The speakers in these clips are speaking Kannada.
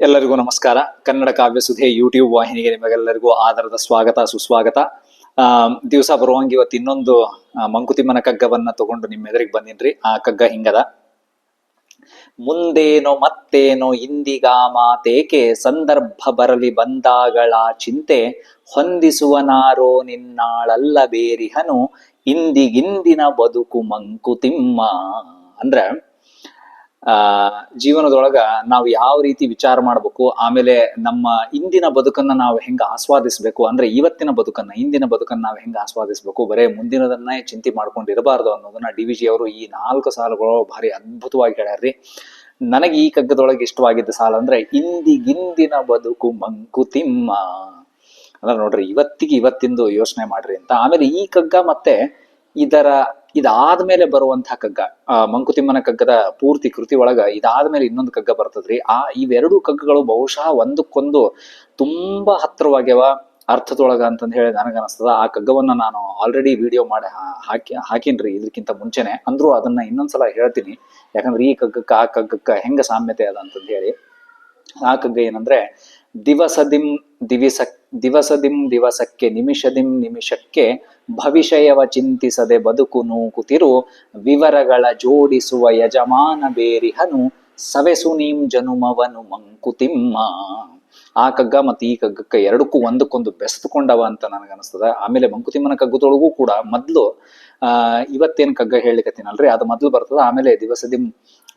ಎಲ್ಲರಿಗೂ ನಮಸ್ಕಾರ. ಕನ್ನಡ ಕಾವ್ಯ ಸುಧೆ ಯೂಟ್ಯೂಬ್ ವಾಹಿನಿಗೆ ನಿಮಗೆಲ್ಲರಿಗೂ ಆಧಾರದ ಸ್ವಾಗತ, ಸುಸ್ವಾಗತ. ದಿವಸ ಬರುವಂಗೆ ಇವತ್ತು ಇನ್ನೊಂದು ಮಂಕುತಿಮ್ಮನ ಕಗ್ಗವನ್ನ ತಗೊಂಡು ನಿಮ್ಮ ಎದುರಿಗೆ ಬಂದಿನ್ರಿ. ಆ ಕಗ್ಗ ಹಿಂಗದ. ಮುಂದೇನೋ ಮತ್ತೇನೋ ಇಂದಿಗ ಮಾತೇಕೆ ಸಂದರ್ಭ ಬರಲಿ ಬಂದಾಗಳ ಚಿಂತೆ ಹೊಂದಿಸುವನಾರೋ ನಿನ್ನಾಳಲ್ಲ ಬೇರಿಹನು, ಇಂದಿಗಿಂದಿನ ಬದುಕು ಮಂಕುತಿಮ್ಮ. ಅಂದ್ರ ಆ, ಜೀವನದೊಳಗ ನಾವು ಯಾವ ರೀತಿ ವಿಚಾರ ಮಾಡ್ಬೇಕು, ಆಮೇಲೆ ನಮ್ಮ ಇಂದಿನ ಬದುಕನ್ನ ನಾವು ಹೆಂಗ ಆಸ್ವಾದಿಸ್ಬೇಕು, ಅಂದ್ರೆ ಇವತ್ತಿನ ಬದುಕನ್ನ, ಇಂದಿನ ಬದುಕನ್ನ ನಾವು ಹೆಂಗ ಆಸ್ವಾದಿಸ್ಬೇಕು, ಬರೇ ಮುಂದಿನದನ್ನೇ ಚಿಂತೆ ಮಾಡ್ಕೊಂಡಿರಬಾರ್ದು ಅನ್ನೋದನ್ನ ಡಿ ವಿ ಜಿ ಅವರು ಈ ನಾಲ್ಕು ಸಾಲುಗಳು ಭಾರಿ ಅದ್ಭುತವಾಗಿ ಹೇಳ್ಯಾರ್ರಿ. ನನಗೆ ಈ ಕಗ್ಗದೊಳಗೆ ಇಷ್ಟವಾಗಿದ್ದ ಸಾಲ ಅಂದ್ರೆ, ಇಂದಿಗಿಂದಿನ ಬದುಕು ಮಂಕುತಿಮ್ಮ ಅಂದ್ರೆ ನೋಡ್ರಿ, ಇವತ್ತಿಗೆ ಇವತ್ತಿಂದು ಯೋಚನೆ ಮಾಡ್ರಿ ಅಂತ. ಆಮೇಲೆ ಈ ಕಗ್ಗ ಮತ್ತೆ ಇದರ ಇದಾದ್ಮೇಲೆ ಬರುವಂತಹ ಕಗ್ಗ, ಆ, ಮಂಕುತಿಮ್ಮನ ಕಗ್ಗದ ಪೂರ್ತಿ ಕೃತಿ ಒಳಗ ಇದಾದ್ಮೇಲೆ ಇನ್ನೊಂದು ಕಗ್ಗ ಬರ್ತದ್ರಿ. ಆ, ಇವೆರಡು ಕಗ್ಗಗಳು ಬಹುಶಃ ಒಂದಕ್ಕೊಂದು ತುಂಬಾ ಹತ್ರವಾಗ್ಯವ ಅರ್ಥದೊಳಗ ಅಂತಂದು ಹೇಳಿ ನನಗನ್ನಿಸ್ತದ ಆ ಕಗ್ಗವನ್ನ ನಾನು ಆಲ್ರೆಡಿ ವಿಡಿಯೋ ಮಾಡಿ ಹಾಕಿ, ಹಾಕಿನ್ರಿ ಇದಕ್ಕಿಂತ ಮುಂಚೆನೆ. ಅಂದ್ರೂ ಅದನ್ನ ಇನ್ನೊಂದ್ಸಲ ಹೇಳ್ತೀನಿ. ಯಾಕಂದ್ರೆ ಈ ಕಗ್ಗಕ್ಕ, ಆ ಕಗ್ಗಕ್ಕ ಹೆಂಗ ಸಾಮ್ಯತೆ ಅದ ಅಂತಂದು ಹೇಳಿ. ಆ ಕಗ್ಗ ಏನಂದ್ರೆ ದಿವಸ ದಿಂ ದಿವಿಸ ದಿವಸದಿಂ ದಿವಸಕ್ಕೆ, ನಿಮಿಷದಿಂ ನಿಮಿಷಕ್ಕೆ ಭವಿಷ್ಯವ ಚಿಂತಿಸದೆ ಬದುಕು ನೂಕುತಿರು, ವಿವರಗಳ ಜೋಡಿಸುವ ಯಜಮಾನ ಬೇರಿಹನು ಸವೆಸು ನೀಂ ಜನುಮವನು ಮಂಕುತಿಮ್ಮ. ಆ ಕಗ್ಗ ಮತ್ತು ಈ ಕಗ್ಗಕ್ಕ ಎರಡಕ್ಕೂ ಒಂದಕ್ಕೊಂದು ಬೆಸ್ತುಕೊಂಡವ ಅಂತ ನನಗನ್ನಿಸ್ತದೆ. ಆಮೇಲೆ ಮಂಕುತಿಮ್ಮನ ಕಗ್ಗದೊಳಗೂ ಕೂಡ ಮೊದ್ಲು ಆ, ಇವತ್ತೇನ್ ಕಗ್ಗ ಹೇಳಿಕತ್ತೀನಲ್ರಿ? ಅದು ಮೊದ್ಲು ಬರ್ತದ, ಆಮೇಲೆ ದಿವಸದಿಂ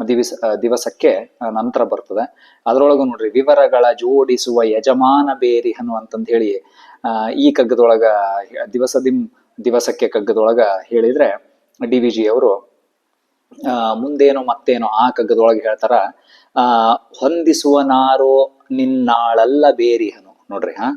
ದಿವಸ ದಿವಸಕ್ಕೆ ನಂತರ ಬರ್ತದೆ. ಅದ್ರೊಳಗು ನೋಡ್ರಿ, ವಿವರಗಳ ಜೋಡಿಸುವ ಯಜಮಾನ ಬೇರಿಹನು ಅಂತಂದ್ ಹೇಳಿ ಈ ಕಗ್ಗದೊಳಗ ದಿವಸದಿಂ ದಿವಸಕ್ಕೆ ಕಗ್ಗದೊಳಗ ಹೇಳಿದ್ರೆ, ಡಿ ವಿ ಜಿ ಅವರು ಮುಂದೇನೋ ಮತ್ತೇನೋ ಆ ಕಗ್ಗದೊಳಗೆ ಹೇಳ್ತಾರ ಹೊಂದಿಸುವ ನಾರೋ ನಿನ್ನಾಳಲ್ಲ ಬೇರಿಹನು ನೋಡ್ರಿ, ಹಾ?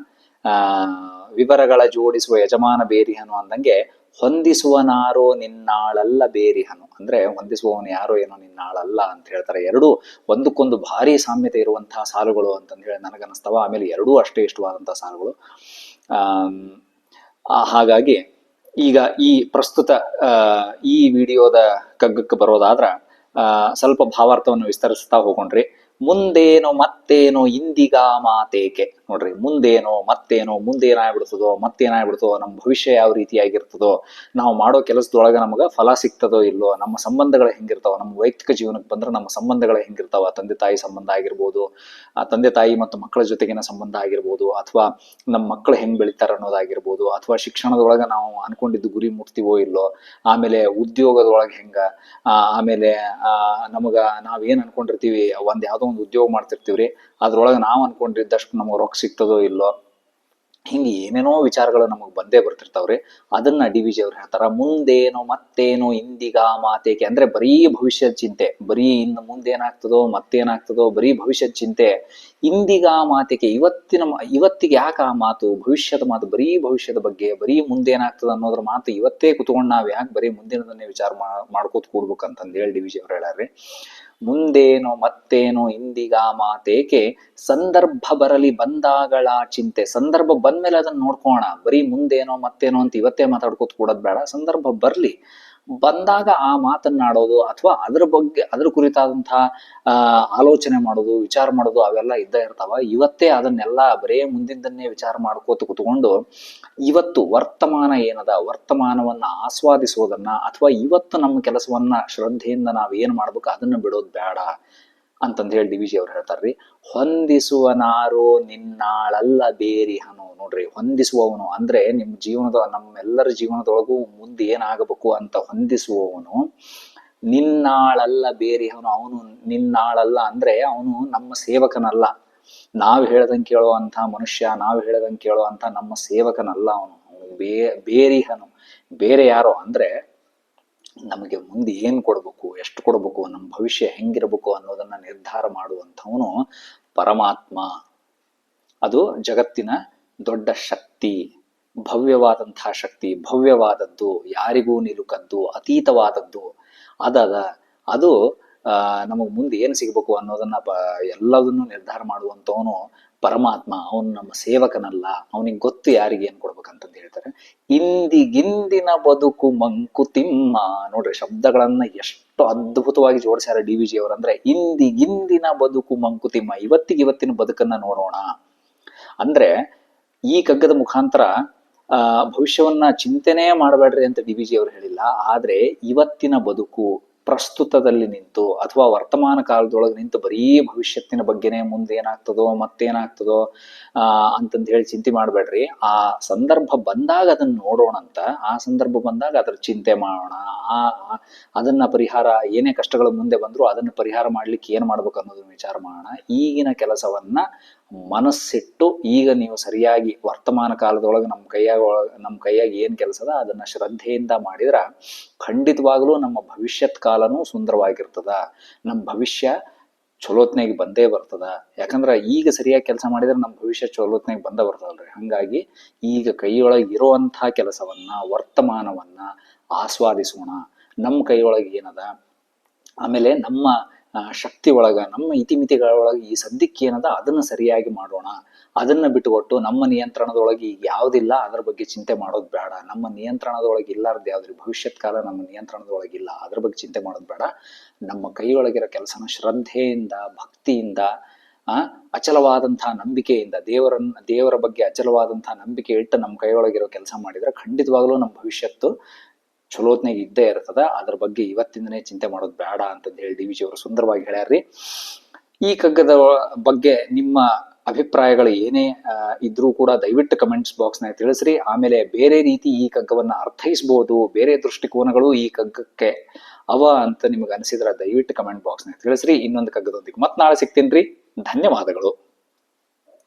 ವಿವರಗಳ ಜೋಡಿಸುವ ಯಜಮಾನ ಬೇರಿಹನು ಅಂದಂಗೆ ಹೊಂದಿಸುವನಾರೋ ನಿನ್ನಾಳಲ್ಲ ಬೇರಿಹನು. ಅಂದ್ರೆ ಹೊಂದಿಸುವವನು ಯಾರೋ ಏನೋ ನಿನ್ನಾಳಲ್ಲ ಅಂತ ಹೇಳ್ತಾರೆ. ಎರಡು ಒಂದಕ್ಕೊಂದು ಭಾರಿ ಸಾಮ್ಯತೆ ಇರುವಂತಹ ಸಾಲುಗಳು ಅಂತಂದು ಹೇಳಿ ನನಗನ್ನಿಸ್ತವ. ಆಮೇಲೆ ಎರಡೂ ಅಷ್ಟೇ ಇಷ್ಟವಾದಂತಹ ಸಾಲುಗಳು. ಆ, ಹಾಗಾಗಿ ಈಗ ಈ ಪ್ರಸ್ತುತ ಈ ವಿಡಿಯೋದ ಕಗ್ಗಕ್ಕೆ ಬರೋದಾದ್ರ ಸ್ವಲ್ಪ ಭಾವಾರ್ಥವನ್ನು ವಿಸ್ತರಿಸ್ತಾ ಹೋಗೊಂಡ್ರಿ ಮುಂದೇನೋ ಮತ್ತೇನೋ ಇಂದಿಗ ಮಾತೇಕೆ. ನೋಡ್ರಿ, ಮುಂದೇನೋ ಮತ್ತೇನೋ ಮುಂದೇನಾಗ್ಬಿಡ್ತದೋ, ಮತ್ತೇನಾಗ್ಬಿಡ್ತದೋ, ನಮ್ಮ ಭವಿಷ್ಯ ಯಾವ ರೀತಿಯಾಗಿರ್ತದೋ, ನಾವು ಮಾಡೋ ಕೆಲಸದೊಳಗ ನಮಗೆ ಫಲ ಸಿಗ್ತದೋ ಇಲ್ಲೋ ನಮ್ಮ ಸಂಬಂಧಗಳು ಹೆಂಗಿರ್ತಾವ, ನಮ್ಮ ವೈಯಕ್ತಿಕ ಜೀವನಕ್ಕೆ ಬಂದ್ರೆ ನಮ್ಮ ಸಂಬಂಧಗಳು ಹೆಂಗಿರ್ತಾವ, ತಂದೆ ತಾಯಿ ಸಂಬಂಧ ಆಗಿರ್ಬೋದು, ಆ ತಂದೆ ತಾಯಿ ಮತ್ತು ಮಕ್ಕಳ ಜೊತೆಗಿನ ಸಂಬಂಧ ಆಗಿರ್ಬೋದು, ಅಥವಾ ನಮ್ಮ ಮಕ್ಕಳು ಹೆಂಗ್ ಬೆಳಿತಾರ ಅನ್ನೋದಾಗಿರ್ಬೋದು, ಅಥವಾ ಶಿಕ್ಷಣದೊಳಗ ನಾವು ಅನ್ಕೊಂಡಿದ್ದು ಗುರಿ ಮುಟ್ತೀವೋ ಇಲ್ಲೋ ಆಮೇಲೆ ಉದ್ಯೋಗದೊಳಗೆ ಹೆಂಗ ಆಮೇಲೆ, ಆ, ನಮಗ ನಾವೇನ್ ಅನ್ಕೊಂಡಿರ್ತೀವಿ ಒಂದ್ ಯಾವ್ದೋ ಒಂದು ಉದ್ಯೋಗ ಮಾಡ್ತಿರ್ತೀವ್ರಿ. ಅದ್ರೊಳಗೆ ನಾವು ಅನ್ಕೊಂಡಿದ್ದಷ್ಟು ನಮ್ಗೆ ರೊಕ್ಕ ಸಿಗ್ತದೋ ಇಲ್ಲೋ, ಹಿಂಗೆ ಏನೇನೋ ವಿಚಾರಗಳು ನಮಗೆ ಬಂದೇ ಬರ್ತಿರ್ತಾವ್ರಿ. ಅದನ್ನ ಡಿ ವಿ ಜಿ ಅವ್ರು ಹೇಳ್ತಾರ, ಮುಂದೇನು ಮತ್ತೇನು ಇಂದಿಗಾ ಮಾತೇಕೆ? ಅಂದ್ರೆ ಬರೀ ಭವಿಷ್ಯದ ಚಿಂತೆ. ಬರೀ ಇನ್ನು ಮುಂದೇನಾಗ್ತದೋ, ಮತ್ತೇನಾಗ್ತದೋ, ಬರೀ ಭವಿಷ್ಯದ ಚಿಂತೆ. ಇಂದಿಗಾ ಮಾತೇಕೆ? ಇವತ್ತಿನ ಇವತ್ತಿಗೆ ಯಾಕೆ ಆ ಮಾತು? ಭವಿಷ್ಯದ ಮಾತು ಬರೀ ಭವಿಷ್ಯದ ಬಗ್ಗೆ, ಬರೀ ಮುಂದೇನಾಗ್ತದ ಅನ್ನೋದ್ರ ಮಾತು ಇವತ್ತೇ ಕುತ್ಕೊಂಡು ನಾವ್ ಯಾಕೆ ಬರೀ ಮುಂದಿನದನ್ನೇ ವಿಚಾರ ಮಾಡ್ಕೋತ ಕೂಡ್ಬೇಕಂತಂದೇಳಿ ಡಿ ವಿ ಜಿ ಅವ್ರು ಹೇಳ್ಯಾರ್ರಿ. ಮುಂದೇನೋ ಮತ್ತೇನೋ ಇಂದಿಗ ಮಾತೇಕೆ ಸಂದರ್ಭ ಬರಲಿ ಬಂದಾಗಳ ಚಿಂತೆ. ಸಂದರ್ಭ ಬಂದ್ಮೇಲೆ ಅದನ್ನ ನೋಡ್ಕೋಣ ಬರೀ ಮುಂದೇನೋ ಮತ್ತೇನೋ ಅಂತ ಇವತ್ತೇ ಮಾತಾಡ್ಕೋತ ಕೂಡೋದ್ ಬೇಡ. ಸಂದರ್ಭ ಬರ್ಲಿ. ಬಂದಾಗ ಆ ಮಾತನ್ನಾಡೋದು ಅಥವಾ ಅದ್ರ ಬಗ್ಗೆ, ಅದ್ರ ಕುರಿತಾದಂತಹ ಆಲೋಚನೆ ಮಾಡೋದು, ವಿಚಾರ ಮಾಡೋದು ಅವೆಲ್ಲ ಇದ್ದ ಇರ್ತಾವ. ಇವತ್ತೇ ಅದನ್ನೆಲ್ಲ ಬರೇ ಮುಂದಿನದನ್ನೇ ವಿಚಾರ ಮಾಡ್ಕೋತ ಕುತ್ಕೊಂಡು ಇವತ್ತು ವರ್ತಮಾನ ಏನದ, ವರ್ತಮಾನವನ್ನ ಆಸ್ವಾದಿಸೋದನ್ನ ಅಥವಾ ಇವತ್ತು ನಮ್ಮ ಕೆಲಸವನ್ನ ಶ್ರದ್ಧೆಯಿಂದ ನಾವ್ ಏನ್ ಮಾಡ್ಬೇಕು ಅದನ್ನ ಬಿಡೋದ್ ಬೇಡ ಅಂತಂದ್ ಹೇಳಿ ಡಿ ವಿ ಜಿ ಅವ್ರು ಹೇಳ್ತಾರ್ರಿ. ಹೊಂದಿಸುವನಾರೋ ನಿನ್ನಾಳಲ್ಲ ಬೇರಿಹನು ನೋಡ್ರಿ, ಹೊಂದಿಸುವವನು ಅಂದ್ರೆ ನಿಮ್ಮ ಜೀವನದ, ನಮ್ಮೆಲ್ಲರ ಜೀವನದೊಳಗೂ ಮುಂದೆ ಏನಾಗಬೇಕು ಅಂತ ಹೊಂದಿಸುವವನು, ನಿನ್ನಾಳಲ್ಲ ಬೇರೆ ಅವನು ಅವನು ನಿನ್ನಾಳಲ್ಲ ಅಂದ್ರೆ ಅವನು ನಮ್ಮ ಸೇವಕನಲ್ಲ. ನಾವ್ ಕೇಳೋ ಕೇಳುವಂತ ಮನುಷ್ಯ, ನಾವ್ ಹೇಳ್ದಂಗೆ ಕೇಳುವಂತ ನಮ್ಮ ಸೇವಕನಲ್ಲ ಅವನು. ಅವನು ಬೇ ಬೇರಿಹನು ಬೇರೆ ಯಾರೋ ಅಂದ್ರೆ ನಮಗೆ ಮುಂದೆ ಏನ್ ಕೊಡ್ಬೇಕು, ಎಷ್ಟು ಕೊಡ್ಬೇಕು ನಮ್ಮ ಭವಿಷ್ಯ ಹೆಂಗಿರ್ಬೇಕು ಅನ್ನೋದನ್ನ ನಿರ್ಧಾರ ಮಾಡುವಂಥವನು ಪರಮಾತ್ಮ. ಅದು ಜಗತ್ತಿನ ದೊಡ್ಡ ಶಕ್ತಿ ಭವ್ಯವಾದಂತಹ ಶಕ್ತಿ, ಭವ್ಯವಾದದ್ದು, ಯಾರಿಗೂ ನಿಲುಕದ್ದು, ಅತೀತವಾದದ್ದು. ಅದಾದ ಅದು ನಮಗ್ ಮುಂದೆ ಏನ್ ಸಿಗಬೇಕು ಅನ್ನೋದನ್ನ ಬ, ಎಲ್ಲದನ್ನು ನಿರ್ಧಾರ ಮಾಡುವಂತವನು ಪರಮಾತ್ಮ. ಅವನು ನಮ್ಮ ಸೇವಕನಲ್ಲ. ಅವನಿಗೆ ಗೊತ್ತು ಯಾರಿಗೆ ಏನ್ ಕೊಡ್ಬೇಕಂತಂದು ಹೇಳ್ತಾರೆ. ಇಂದಿಗಿಂದಿನ ಬದುಕು ಮಂಕುತಿಮ್ಮ. ನೋಡ್ರಿ, ಶಬ್ದಗಳನ್ನ ಎಷ್ಟು ಅದ್ಭುತವಾಗಿ ಜೋಡಿಸ್ಯಾರ ಡಿ ವಿ ಜಿ ಇಂದಿಗಿಂದಿನ ಬದುಕು ಮಂಕುತಿಮ್ಮ. ಇವತ್ತಿಗೆ ಇವತ್ತಿನ ಬದುಕನ್ನ ನೋಡೋಣ. ಅಂದ್ರೆ ಈ ಕಗ್ಗದ ಮುಖಾಂತರ, ಆ, ಭವಿಷ್ಯವನ್ನ ಚಿಂತನೆ ಮಾಡಬೇಡ್ರಿ ಅಂತ ಡಿ ವಿ ಜಿ ಅವರು ಹೇಳಿಲ್ಲ. ಆದ್ರೆ ಇವತ್ತಿನ ಬದುಕು ಪ್ರಸ್ತುತದಲ್ಲಿ ನಿಂತು ಅಥವಾ ವರ್ತಮಾನ ಕಾಲದೊಳಗೆ ನಿಂತು ಬರೀ ಭವಿಷ್ಯತ್ತಿನ ಬಗ್ಗೆನೇ ಮುಂದೆ ಏನಾಗ್ತದೋ ಮತ್ತೇನಾಗ್ತದೋ, ಆ, ಅಂತಂದು ಹೇಳಿ ಚಿಂತೆ ಮಾಡಬೇಡ್ರಿ. ಆ ಸಂದರ್ಭ ಬಂದಾಗ ಅದನ್ನ ನೋಡೋಣ ಅಂತ, ಆ ಸಂದರ್ಭ ಬಂದಾಗ ಅದ್ರ ಚಿಂತೆ ಮಾಡೋಣ, ಆ- ಅದನ್ನ ಪರಿಹಾರ ಏನೇ ಕಷ್ಟಗಳು ಮುಂದೆ ಬಂದ್ರು ಅದನ್ನ ಪರಿಹಾರ ಮಾಡ್ಲಿಕ್ಕೆ ಏನ್ ಮಾಡ್ಬೇಕು ಅನ್ನೋದನ್ನ ವಿಚಾರ ಮಾಡೋಣ. ಈಗಿನ ಕೆಲಸವನ್ನ ಮನಸ್ಸಿಟ್ಟು ಈಗ ನೀವು ಸರಿಯಾಗಿ ವರ್ತಮಾನ ಕಾಲದೊಳಗೆ ನಮ್ಮ ಕೈಯಾಗ ನಮ್ಮ ಕೈಯಾಗ ಕೆಲಸ ಅದ, ಅದನ್ನ ಶ್ರದ್ಧೆಯಿಂದ ಮಾಡಿದ್ರೆ ಖಂಡಿತವಾಗ್ಲೂ ನಮ್ಮ ಭವಿಷ್ಯತ್ ಕಾಲನೂ ಸುಂದರವಾಗಿರ್ತದ. ನಮ್ಮ ಭವಿಷ್ಯ ಚಲೋತ್ನಾಗ ಬಂದೇ ಬರ್ತದ. ಯಾಕಂದ್ರೆ ಈಗ ಸರಿಯಾಗಿ ಕೆಲಸ ಮಾಡಿದ್ರೆ ನಮ್ಮ ಭವಿಷ್ಯ ಚಲೋತ್ನಾಗ ಬಂದ ಬರ್ತದಲ್ರಿ. ಹಂಗಾಗಿ ಈಗ ಕೈಯೊಳಗೆ ಇರುವಂತಹ ಕೆಲಸವನ್ನ, ವರ್ತಮಾನವನ್ನ ಆಸ್ವಾದಿಸೋಣ. ನಮ್ಮ ಕೈಯೊಳಗೆ ಏನದ? ಆಮೇಲೆ ನಮ್ಮ ಶಕ್ತಿ ಒಳಗ, ನಮ್ಮ ಇತಿಮಿತಿಗಳ ಒಳಗೆ ಈ ಸದ್ಯಕ್ಕೆ ಏನದ, ಅದನ್ನ ಸರಿಯಾಗಿ ಮಾಡೋಣ. ಅದನ್ನ ಬಿಟ್ಟುಕೊಟ್ಟು ನಮ್ಮ ನಿಯಂತ್ರಣದೊಳಗೆ ಈಗ ಯಾವ್ದಿಲ್ಲ, ಅದ್ರ ಬಗ್ಗೆ ಚಿಂತೆ ಮಾಡೋದು ಬೇಡ. ನಮ್ಮ ನಿಯಂತ್ರಣದೊಳಗೆ ಇಲ್ಲಾರ್ದು ಯಾವ್ದ್ರಿ, ಭವಿಷ್ಯತ್ ಕಾಲ ನಮ್ಮ ನಿಯಂತ್ರಣದೊಳಗೆ ಇಲ್ಲ, ಅದ್ರ ಬಗ್ಗೆ ಚಿಂತೆ ಮಾಡೋದು ಬೇಡ. ನಮ್ಮ ಕೈಯೊಳಗಿರೋ ಕೆಲಸನ ಶ್ರದ್ಧೆಯಿಂದ, ಭಕ್ತಿಯಿಂದ, ಆ ಅಚಲವಾದಂತಹ ನಂಬಿಕೆಯಿಂದ ದೇವರನ್ನ ದೇವರ ಬಗ್ಗೆ ಅಚಲವಾದಂತಹ ನಂಬಿಕೆ ಇಟ್ಟು ನಮ್ಮ ಕೈಯೊಳಗಿರೋ ಕೆಲಸ ಮಾಡಿದ್ರೆ ಖಂಡಿತವಾಗ್ಲೂ ನಮ್ಮ ಭವಿಷ್ಯತ್ತು ಚಲೋತ್ನಾಗ ಇದ್ದೇ ಇರ್ತದ. ಅದ್ರ ಬಗ್ಗೆ ಇವತ್ತಿಂದನೇ ಚಿಂತೆ ಮಾಡೋದು ಬೇಡ ಅಂತಂದು ಹೇಳಿ ಡಿ ವಿ ಜಿ ಅವರು ಸುಂದರವಾಗಿ ಹೇಳ್ಯಾರ್ರಿ. ಈ ಕಗ್ಗದ ಬಗ್ಗೆ ನಿಮ್ಮ ಅಭಿಪ್ರಾಯಗಳು ಏನೇ ಇದ್ರೂ ಕೂಡ ದಯವಿಟ್ಟು ಕಮೆಂಟ್ಸ್ ಬಾಕ್ಸ್ನ ತಿಳಿಸ್ರಿ. ಆಮೇಲೆ ಬೇರೆ ರೀತಿ ಈ ಕಗ್ಗವನ್ನ ಅರ್ಥೈಸ್ಬೋದು. ಬೇರೆ ದೃಷ್ಟಿಕೋನಗಳು ಈ ಕಗ್ಗಕ್ಕೆ ಅವ ಅಂತ ನಿಮಗೆ ಅನಿಸಿದ್ರೆ ದಯವಿಟ್ಟು ಕಮೆಂಟ್ ಬಾಕ್ಸ್ನ ತಿಳಿಸ್ರಿ. ಇನ್ನೊಂದು ಕಗ್ಗದೊಂದಿಗೆ ಮತ್ತೆ ನಾಳೆ ಸಿಗ್ತೀನಿ ಧನ್ಯವಾದಗಳು.